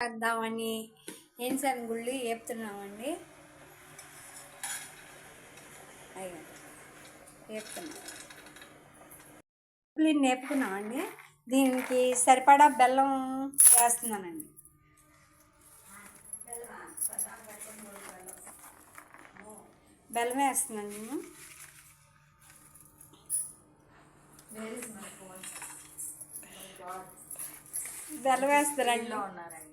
వేద్దామని ఏన్సన్ గుళ్ళు వేపుతున్నామండి అయ్యా వేపుతున్నాం గుళ్ళు నేపుకున్నామండి. దీనికి సరిపడా బెల్లం వేస్తున్నానండి. బెల్లం వేస్తున్నాను నేను. బెల్లం వేస్తారండి ఉన్నారండి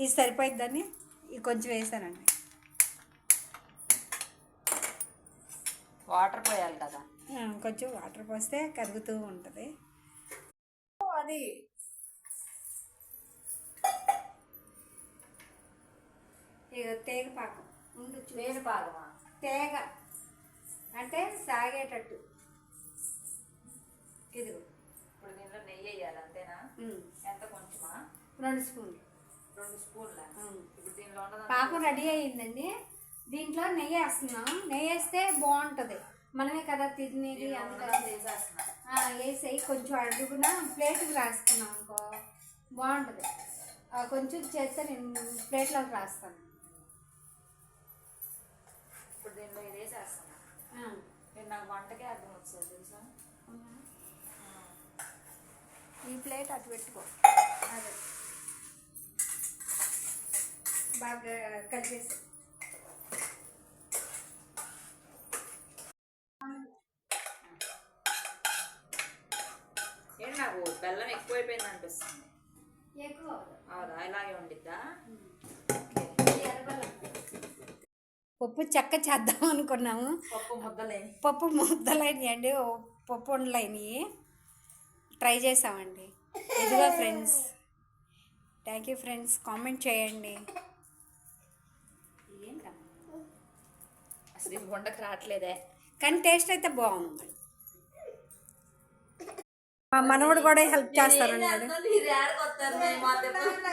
ఇది సరిపోయిద్దని ఇది కొంచెం వేసానండి. వాటర్ పోయాలి కదా? కొంచెం వాటర్ పోస్తే కరుగుతూ ఉంటుంది. అది ఇక తేగ పాకం. చూ- వేరు పాదమా తేగ. అంటే సాగేటట్టు. ఇదిగో. ఇప్పుడు దీనిలో నెయ్యి వేయాలి అంతేనా? ఎంత కొంచెమా? రెండు స్పూన్లు. రెండు స్పూన్ల ఉమ్. ఇప్పుడు దీనిలో ఉండదు పాకం రెడీ అయ్యిందండి. దీంట్లో నెయ్యి వేస్తున్నాం. నెయ్యి వేస్తే బాగుంటుంది. మనమే కదా తినేది అంత. వేసేయి. కొంచెం అడుగున ప్లేట్కి రాసుకున్నాం అనుకో బాగుంటుంది. కొంచెం చేస్తే నేను ప్లేట్లోకి రాస్తాను. ఇప్పుడు దీనిలో ఇది వేసేస్తున్నా ఆ, నేను నాకు వంటకే అర్థం వచ్చేది తెలుసా? ఈ ప్లేట్ అటు పెట్టుకో. అదే. బాగా కలిపేసి ఏంటి నాకు బెల్లం ఎక్కువైపోయింది అనిపిస్తుంది. ఎక్కువ. అవునా? ఇలాగే ఉండిద్దా? పప్పు చెక్క చేద్దాం అనుకున్నాము. పప్పు ముద్దలేని పప్పు ముద్దలైనవి అండి. పప్పు ఉండలైనవి ట్రై చేసామండి. ఇదిగో friends. Thank you friends. Comment చేయండి. ఇది వండకు రావట్లేదే. కానీ టేస్ట్ అయితే బాగుంది. మా మనవడు కూడా హెల్ప్ చేస్తారన్నాడు ఏడకొస్తారు